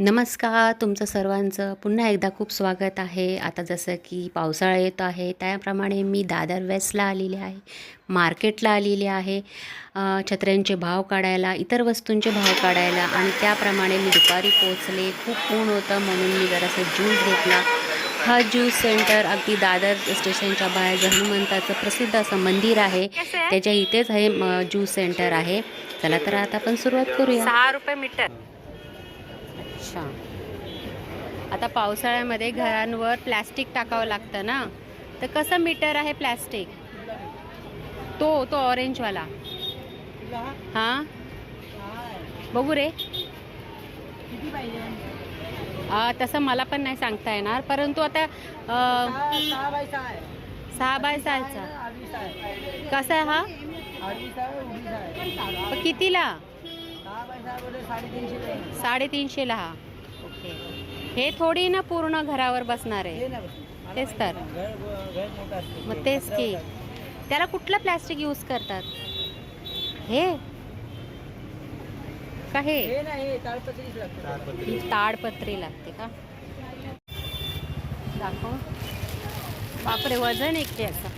नमस्कार तुमचं सर्वांचं पुन्हा एकदा खूप स्वागत आहे. आता जसं की पावसाळा येत आहे त्याप्रमाणे मी दादर वेस्टला आलेले आहे मार्केटला आलेले आहे. छत्र्यांचे भाव काढायला इतर वस्तूंचे भाव काढायला आणि त्याप्रमाणे मी दुपारी पोचले खूप ऊन होतं म्हणून मी जरासं ज्यूस घेतला. हा ज्यूस सेंटर अगदी दादर स्टेशनच्या बाहेर हनुमंताचं प्रसिद्ध असं मंदिर आहे. त्याच्या इथेच हे ज्यूस सेंटर आहे. चला तर आता आपण सुरुवात करूया. सहा रुपये मीटर. अच्छा. आता पावसाळ्यामध्ये घरांवर प्लॅस्टिक टाकावं लागतं ना? तर कसं मीटर आहे प्लॅस्टिक? तो तो ऑरेंजवाला. हां? बघू रे. आ, तसं मला पण नाही सांगता येणार. परंतु आता सहा बाय सहाचा. कसा आहे हा? कितीला? साडेतीनशेला हा. हे थोडी ना पूर्ण घरावर बसणार आहे. तेच तर. मग तेच की. त्याला कुठलं प्लॅस्टिक यूज करतात? हे? का हे? ताडपत्री. लागते का? दाखव. बापरे वजन एकटे असं.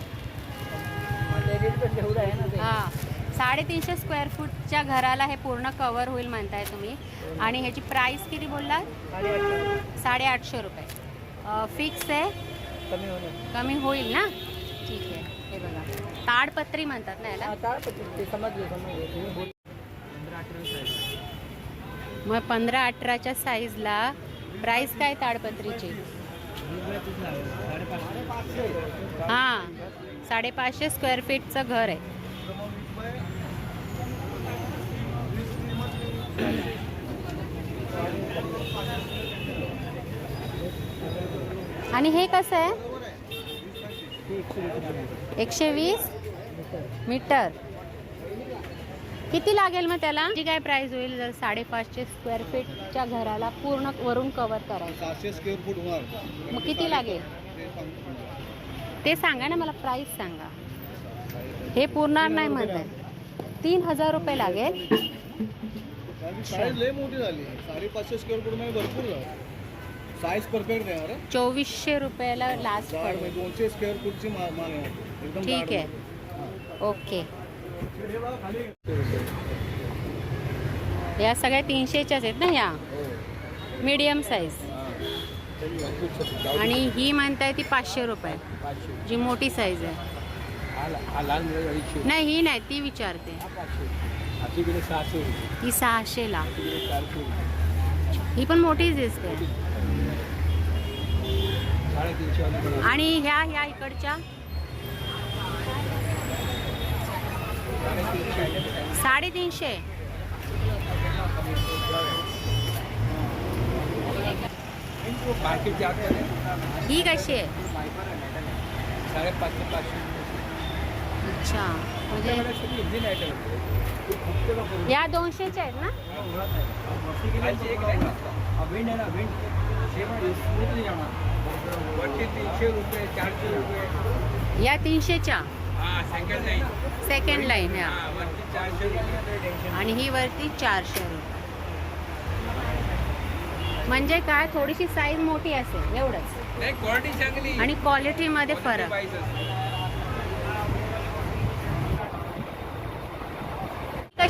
हा. साडेतीनशे स्क्वेअर फूटच्या घराला हे पूर्ण कवर होईल म्हणताय तुम्ही. आणि ह्याची प्राइस किती बोललात? साडेआठशे रुपये. फिक्स आहे? कमी होईल ना? ठीक आहे. हे बघा. ताडपत्री म्हणतात ना याला? मग पंधरा अठराच्या साईजला प्राइस काय ताडपत्रीची? हां साडेपाचशे स्क्वेअर फीटचं घर आहे. आणि हे कसं आहे? एकशे वीस मीटर. किती लागेल मग त्याला? जी काय प्राइस होईल जर साडेपाचशे स्क्वेअर फीटच्या घराला पूर्ण वरून कव्हर करायचं. मग किती लागेल? ते सांगा ना मला प्राइस सांगा. हे पूर्ण नाही म्हणताय. तीन हजार रुपये लागेल. साईज लय मोठी झाली. साडेपाचशे स्क्वेअर फूटमध्ये भरपूर झालं. साईज परफेक्ट आहे अरे चोवीसशे रुपयाला लास्ट म्हणजे दोनशे स्क्वेअर फूटची माल माल आहे. एकदम ठीक आहे. ओके. या सगळ्या तीनशेच्याच आहेत ना ह्या हो. मीडियम साईज आणि ही म्हणताय ती पाचशे रुपये. जी मोठी साईज आहे. नाही ही नाही ती विचारते. ही सहाशेला ही पण मोठीच दिसते. आणि ह्या ह्या इकडच्या? साडेतीनशे ही कशी आहे? अच्छा. म्हणजे या दोनशेच्या आहेत ना? या तीनशेच्या? सेकंड लाईन टेन्शन आणि ही वरती चारशे रुपये. म्हणजे काय? थोडीशी साईज मोठी असेल एवढंच. नाही क्वालिटी चांगली. आणि क्वालिटीमध्ये फरक.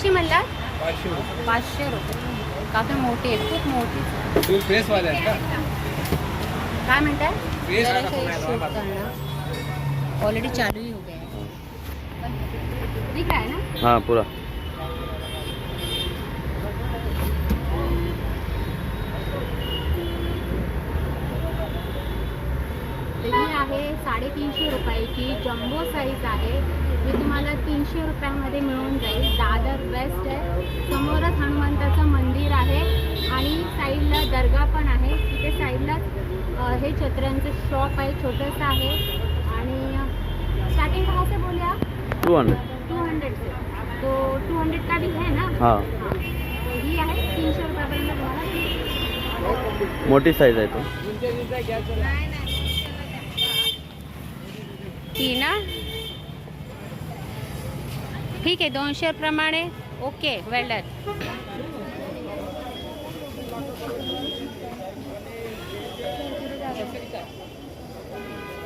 कशी म्हणला पाचशे रुपये. काफी मोठी आहे खूप मोठी. फुल फ्रेश वाले आहेत का? काय म्हणताय? ऑलरेडी चालू ही हो गया है दिख रहा है ना? हाँ पूरा. ही आहे साडेतीनशे रुपयाची जम्बो साईज आहे. जी तुम्हाला तीनशे रुपयामध्ये मिळून जाईल. दादर वेस्ट आहे. समोरच हनुमंताचं मंदिर आहे आणि साईडला दर्गा पण आहे. तिथे साईडलाच हे छत्र्यांचं शॉप आहे छोटंसं आहे. आणि स्टार्टिंग कहाँ से बोले आप टू हंड्रेड टू हंड्रेड से तो टू हंड्रेड का भी है ना? हाँ. हाँ. ही आहे तीनशे रुपयापर्यंत तुम्हाला. मोठी साईज आहे तो. ती ना? ठीक आहे दोनशे प्रमाणे. ओके वेल डन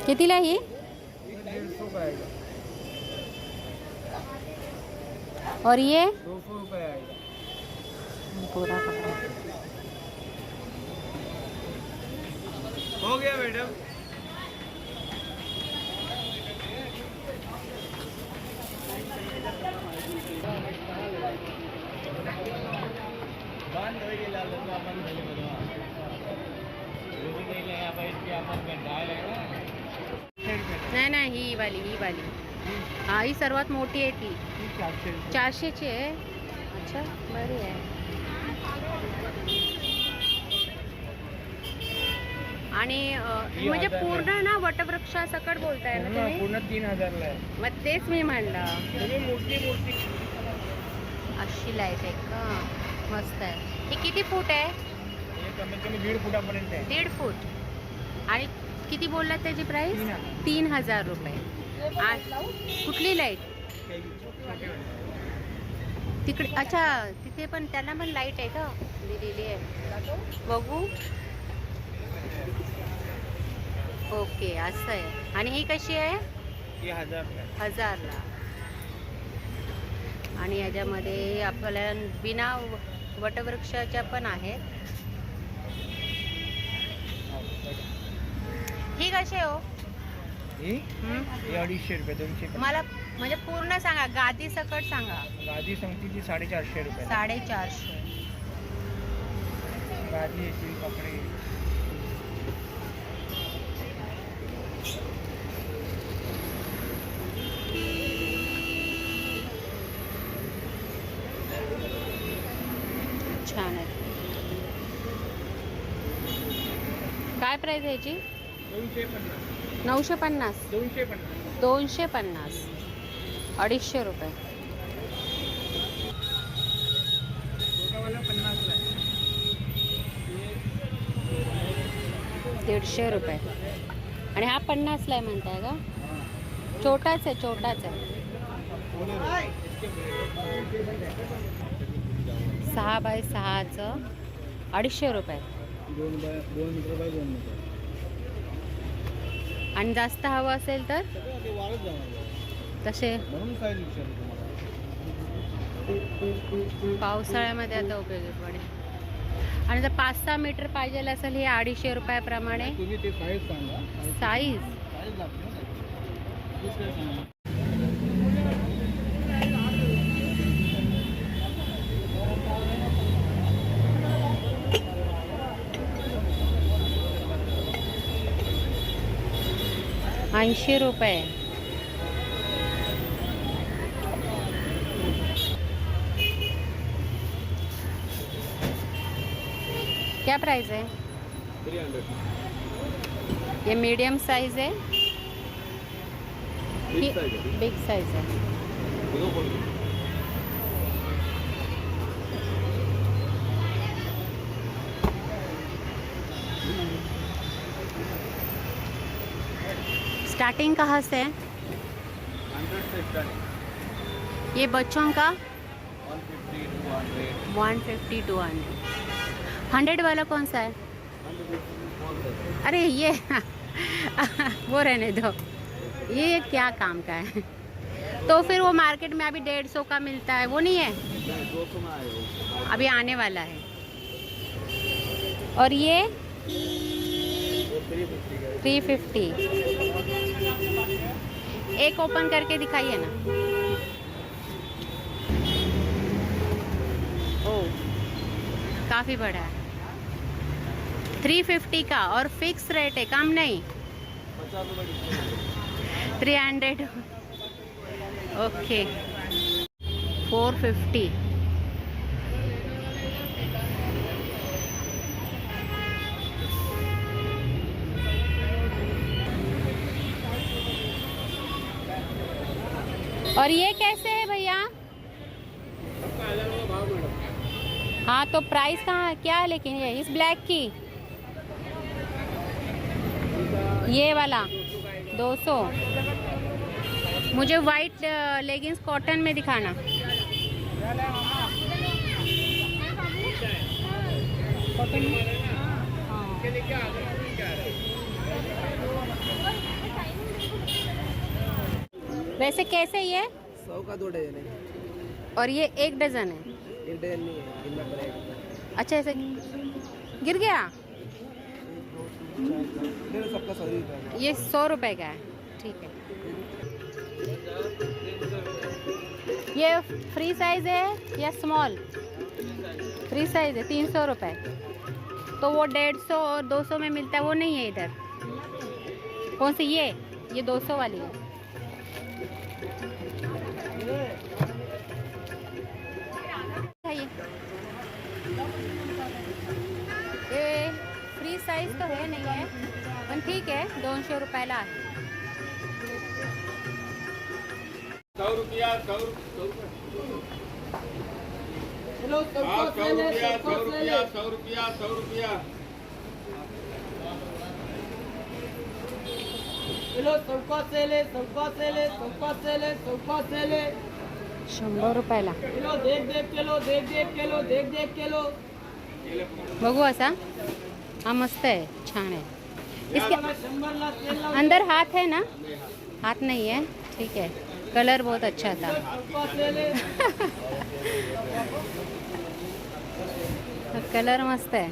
कितना ही? और ये? पूरा हो गया मैडम। ही वाली ही वाली. हा ही सर्वात मोठी आहे ती. चारशेची आहे? अच्छा बरी आहे. आणि म्हणजे हजार पूर्ण ना वटवृक्षा सकट बोलताय ना तुम्ही? पूर्ण तीन हजारला आहे. मग तेच मी म्हणलं. अशी लाइट आहे का? मस्त आहे. ही किती फूट आहे? हे कमीत कमी दीड फुटापर्यंत आहे. दीड फूट. आणि किती बोललात त्याची प्राईस तीन हजार. रुपये. कुठली लाइट. तिकडे अच्छा तिथे पण त्याला पण लाइट आहे का? दिलेली आहे. बघू. ओके असं आहे. आणि ही कशी आहे? हजारला. आणि याच्यामध्ये आपल्याला बिना वटवृक्षाच्या पण आहेत ही कशी आहे हो. ही? हं? हे अडीचशे रुपये दोनशे. मला म्हणजे पूर्ण सांगा गादी सकट सांगा. गादी सांगते ती साडेचारशे रुपये. साडेचारशे. गादी याची कपडे. छान आहे. काय प्राईस आहे याची? नऊशे पन्नास. दोनशे पन्नास. अडीचशे रुपये. दीडशे रुपये. आणि हा पन्नासला आहे म्हणताय का? छोटाच आहे छोटाच आहे. सहा बाय सहाचं अडीचशे रुपये दोन बाय दोन मीटर बाय दोन मीटर आणि जास्त हवं असेल तर? तसे. पावसाळ्यामध्ये आता उपयोगी पडेल. आणि जर पाच सहा मीटर पाहिजे असेल हे अडीचशे रुपयाप्रमाणे. साईज सांगा साईज साईज लागते ना तेच काय सांगा ऐंशी रुपये. क्या प्राइस है ये मीडियम साइज है बिग साइज है स्टार्टिंग कहाँ से है? ये बच्चों का? One fifty two hundred hundred वाला कौन सा है? अरे ये, वो रहने दो। ये क्या काम का है? तो फिर वो मार्केट में अभी डेढ़ सौ का मिलता है, वो नहीं है? अभी आने वाला है। और ये? थ्री फिफ्टी एक ओपन करके दिखाइए ना। ओ, काफ़ी बड़ा है। थ्री फिफ्टी का और फिक्स रेट है, कम नहीं। Three hundred okay four fifty और ये कैसे है भैया? हाँ तो प्राइस कहाँ क्या है लेकिन ये इस ब्लैक की? ये वाला 200 मुझे वाइट लेगिंग्स कॉटन में दिखाना। के लिए क्या क्या वैसे कैसे ये? सौ का दो डजन है। और ये एक डज़न है? एक डजन नहीं है पड़ेगा अच्छा ऐसे गिर गया? ये सौ रुपए का है ठीक है। ये फ्री साइज़ है या स्मॉल? फ्री साइज़ है तीन सौ रुपये तो वो डेढ़ सौ और दो सौ में मिलता है वो नहीं है इधर? कौन सी ये? ये दो सौ वाली है। तर हे नाही आहे पण ठीक आहे दोनशे रुपयाला आहे शंभर रुपयाला किलो देख देख किलो देख देख किलो देख देख किलो बघू असा। हा मस्त आहे छान। इसके अंदर हाथ है ना? हाथ नहीं है, ठीक है। कलर बहुत अच्छा था। है कलर मस्त आहे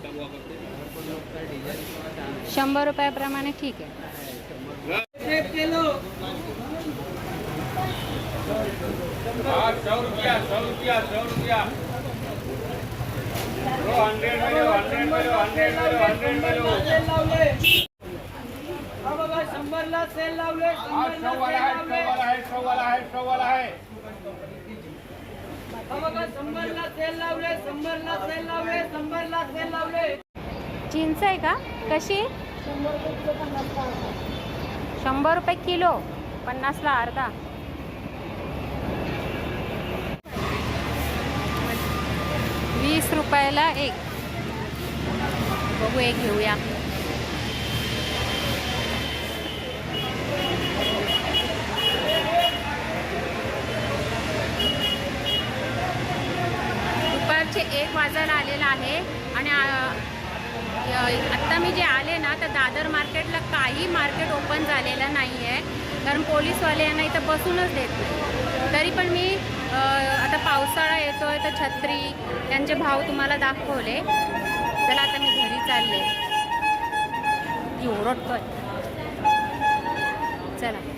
शंभर रुपयाप्रमाणे ठीक किलो हाँ सौ रुपया सौ रुपया सौ रुपया। शंभरला सेल लावले शंभरला सेल लावले शंभरला सेल लावले शंभरला सेल लावले चिंच आहे का? कशी? शंभर रुपये किलो पन्नासला अर्धा. वीस रुपयाला एक. बघू एक घेऊया. दुपारचे एक वाजायला आलेला आहे आणि आत्ता मी जे आले ना तर दादर मार्केटला काही मार्केट ओपन झालेलं नाही आहे कारण पोलीसवाले यांना इथं बसूनच देत नाही. तरी पण मी आता पावसाळा येतो आहे तर छत्री त्यांचे भाव तुम्हाला दाखवले. चला आता मी घरी चालले. ती ओरडतोय चला.